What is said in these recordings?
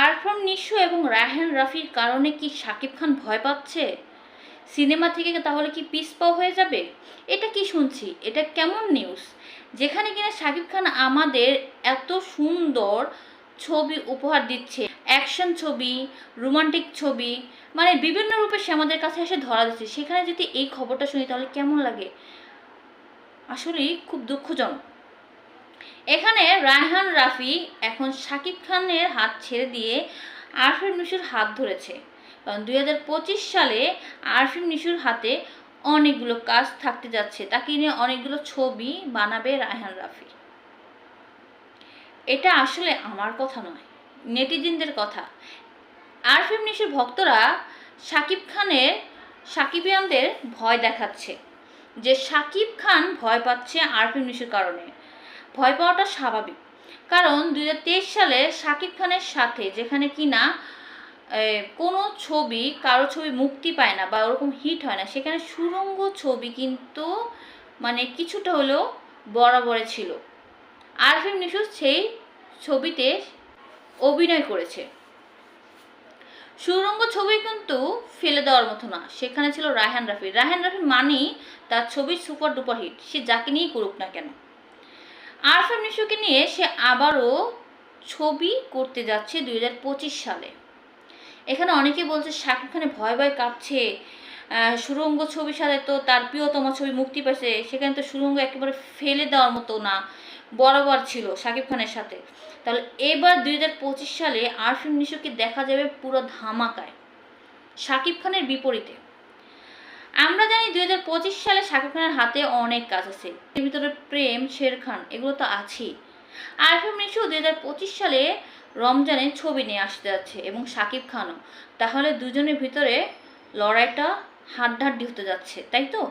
আরফান নিশো এবং রায়হান রাফির কারণে কি শাকিব খান ভয় পাচ্ছে? সিনেমা থেকে তাহলে কি পিসপা হয়ে যাবে? এটা কি শুনছি? এটা কেমন নিউজ যেখানে কিনা শাকিব খান আমাদের এত সুন্দর ছবি উপহার দিচ্ছে। অ্যাকশন ছবি রোমান্টিক ছবি মানে বিভিন্ন রূপে সে আমাদের কাছে এসে ধরা দিচ্ছে। সেখানে যদি এই খবরটা শুনি তাহলে কেমন লাগে? আসলেই খুব দুঃখজনক। এখানে রায়হান রাফি এখন শাকিব খানের হাত ছেড়ে দিয়ে আরফিন নিশুর হাত ধরেছে। কারণ দুই হাজার পঁচিশ সালে আরফিন নিশুর হাতে অনেকগুলো কাজ থাকতে যাচ্ছে। তাকে নিয়ে অনেকগুলো ছবি বানাবে রায়হান রাফি। এটা আসলে আমার কথা নয়, নেটিজেনদের কথা। আরফিন নিশুর ভক্তরা শাকিব খানের সাকিবিয়ানদের ভয় দেখাচ্ছে। যে শাকিব খান ভয় পাচ্ছে আরফিন নিশুর কারণে। ভয় পাওয়াটা স্বাভাবিক। কারণ দুই হাজার তেইশ সালে শাকিব খানের সাথে, যেখানে কি না কোনো ছবি, কারও ছবি মুক্তি পায় না বা ওরকম হিট হয় না, সেখানে সুরঙ্গ ছবি কিন্তু মানে কিছুটা হলেও বরাবরে ছিল। আরফিম নিশু সেই ছবিতে অভিনয় করেছে। সুরঙ্গ ছবি কিন্তু ফেলে দেওয়ার মতো না, সেখানে ছিল রায়হান রাফি। রায়হান রাফি মানেই তার ছবির সুপার ডুপার হিট সে যাকে নিয়েই করুক না কেন। আরফাম নিশুকে নিয়ে সে আবারও ছবি করতে যাচ্ছে দুই হাজার পঁচিশ সালে। এখানে অনেকে বলছে, শাকিব খানে ভয় ভয় কাঁপছে। সুরঙ্গ ছবির সাথে তো তার প্রিয়তম ছবি মুক্তি পেয়েছে সেখানে তো সুরঙ্গ একেবারে ফেলে দেওয়ার মতো না, বরাবর ছিল শাকিব খানের সাথে। তাহলে এবার দুই হাজার পঁচিশ সালে আরফিম নিশুকে দেখা যাবে পুরো ধামাকায়, শাকিব খানের বিপরীতে। আমরা জানি দুই হাজার পঁচিশ সালে শাকিব খানের হাতে অনেক কাজ আছে। ভিতরে প্রেম, শের খান, এগুলো তো আছেই। আরফিম নিশু দুই হাজার পঁচিশ সালে রমজানের ছবি নিয়ে আসতে যাচ্ছে এবং শাকিব খানও। তাহলে দুজনের ভিতরে লড়াইটা হাড্ডাহাড্ডি হতে যাচ্ছে, তাই তো?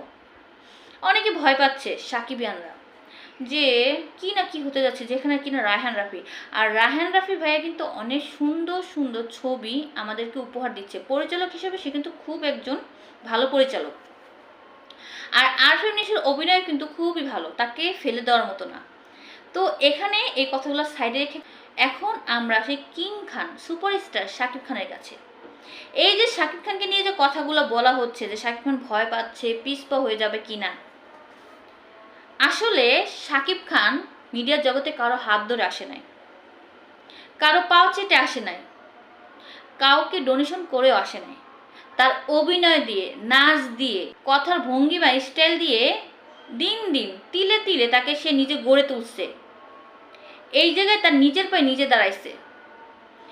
অনেকে ভয় পাচ্ছে সাকিবিয়ানরা যে কি না কি হতে যাচ্ছে, যেখানে কি কিনা রায়হান রাফি। আর রায়হান রাফি ভাইয়া কিন্তু অনেক সুন্দর সুন্দর ছবি আমাদেরকে উপহার দিচ্ছে। পরিচালক হিসেবে সে কিন্তু খুব একজন ভালো পরিচালক। আর আরফিন নিশুর অভিনয় কিন্তু খুবই ভালো, তাকে ফেলে দেওয়ার মতো না। তো এখানে এই কথাগুলো সাইডে রেখে এখন আমরা সেই কিং খান সুপারস্টার শাকিব খানের কাছে। এই যে শাকিব খানকে নিয়ে যে কথাগুলো বলা হচ্ছে যে শাকিব খান ভয় পাচ্ছে, পিসপা হয়ে যাবে কি না আসলে শাকিব খান মিডিয়ার জগতে কারও হাত ধরে আসে নাই। কারও পাও চেটে আসে নাই। কাউকে ডোনেশন করেও আসে নাই। তার অভিনয় দিয়ে, নাচ দিয়ে, কথার ভঙ্গিমা স্টাইল দিয়ে দিন দিন, তিলে তিলে তাকে সে নিজে গড়ে তুলছে। এই জায়গায় তার নিজের পায়ে নিজে দাঁড়াইছে।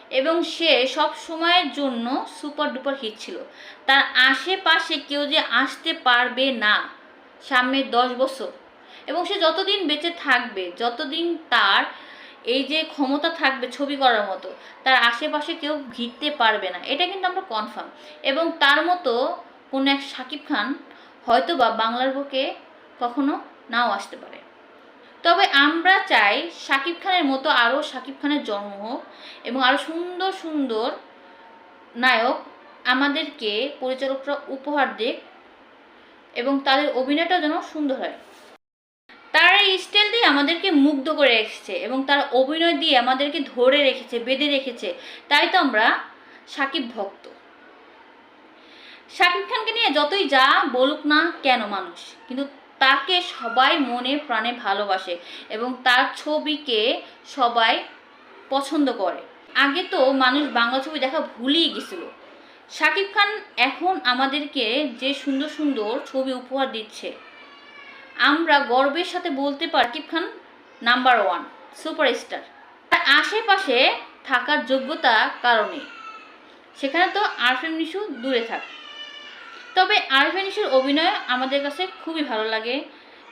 এবং সে সব সময়ের জন্য সুপার ডুপার হিট ছিল। তার আশেপাশে কেউ যে আসতে পারবে না সামনের দশ বছর। এবং সে যতদিন বেঁচে থাকবে, যতদিন তার এই যে ক্ষমতা থাকবে ছবি করার মতো, তার আশেপাশে কেউ ঘিরতে পারবে না, এটা কিন্তু আমরা কনফার্ম এবং তার মতো কোনো এক সাকিব খান হয়তো বা বাংলার বুকে কখনো নাও আসতে পারে। তবে আমরা চাই সাকিব খানের মতো আরও সাকিব খানের জন্ম হোক এবং আরও সুন্দর সুন্দর নায়ক আমাদেরকে পরিচালকরা উপহার দেখ এবং তাদের অভিনয়টা যেন সুন্দর হয়। তার এই স্টাইল দিয়ে আমাদেরকে মুগ্ধ করে রেখেছে এবং তার অভিনয় দিয়ে আমাদেরকে ধরে রেখেছে, বেঁধে রেখেছে। তাই তো আমরা সাকিব ভক্ত। শাকিব খানকে নিয়ে যতই যা বলুক না কেন মানুষ, কিন্তু তাকে সবাই মনে প্রাণে ভালোবাসে এবং তার ছবিকে সবাই পছন্দ করে। আগে তো মানুষ বাংলা ছবি দেখা ভুলেই গেছিল। শাকিব খান এখন আমাদেরকে যে সুন্দর সুন্দর ছবি উপহার দিচ্ছে আমরা গর্বের সাথে বলতে পারি Shakib Khan number one superstar তার আশেপাশে থাকার যোগ্যতা কারণে সেখানে তো আরফিন নিশু দূরে থাক। তবে আরফিন নিশুর অভিনয় আমাদের কাছে খুবই ভালো লাগে।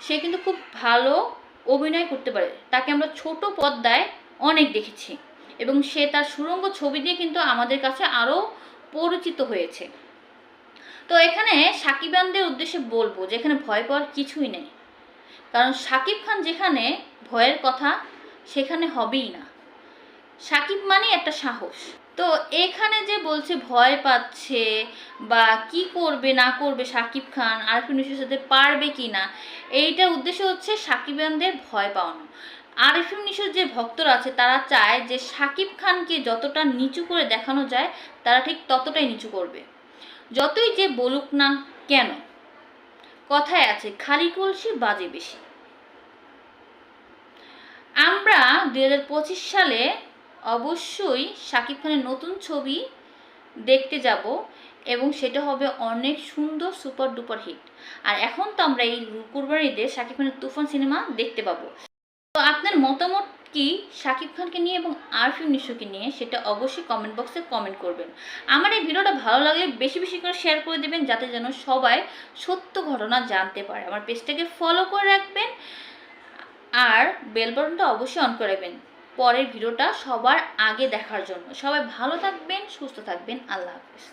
সে কিন্তু খুব ভালো অভিনয় করতে পারে। তাকে আমরা ছোট পর্দায় অনেক দেখেছি এবং সে তার সুরঙ্গ ছবি দিয়ে কিন্তু আমাদের কাছে আরও পরিচিত হয়েছে। তো এখানে সাকিবানদের উদ্দেশ্যে বলব যে এখানে ভয় পাওয়ার কিছুই নেই। কারণ সাকিব খান যেখানে ভয়ের কথা, সেখানে হবেই না। সাকিব মানে একটা সাহস। তো এখানে যে বলছে ভয় পাচ্ছে বা কি করবে, না করবে সাকিব খান আরফিন সাথে পারবে কি না, এইটার উদ্দেশ্য হচ্ছে সাকিবানদের ভয় পাওয়ানো। আরিফিন নিশোর যে ভক্তরা আছে, তারা চায় যে সাকিব খানকে যতটা নিচু করে দেখানো যায়, তারা ঠিক ততটাই নিচু করবে। যতই যে বলুক না কেন কথায় আছে, খালি কলসি বাজে বেশি। আমরা দু হাজার পঁচিশ সালে অবশ্যই শাকিব খানের নতুন ছবি দেখতে যাব এবং সেটা হবে অনেক সুন্দর সুপার ডুপার হিট। আর এখন তো আমরা এই কুরবানির ঈদে শাকিব খানের তুফান সিনেমা দেখতে পাবো। তো আপনার মতামত কি শাকিব খানকে নিয়ে এবং আরফিন নিশোকে নিয়ে সেটা অবশ্যই কমেন্ট বক্সে কমেন্ট করবেন। আমার এই ভিডিওটা ভালো লাগলে বেশি বেশি করে শেয়ার করে দেবেন যাতে যেন সবাই সত্য ঘটনা জানতে পারে। আমার পেজটাকে ফলো করে রাখবেন আর বেল বাটনটা অবশ্যই অন করে রাখবেন পরের ভিডিওটা সবার আগে দেখার জন্য। সবাই ভালো থাকবেন, সুস্থ থাকবেন। আল্লাহ হাফিজ।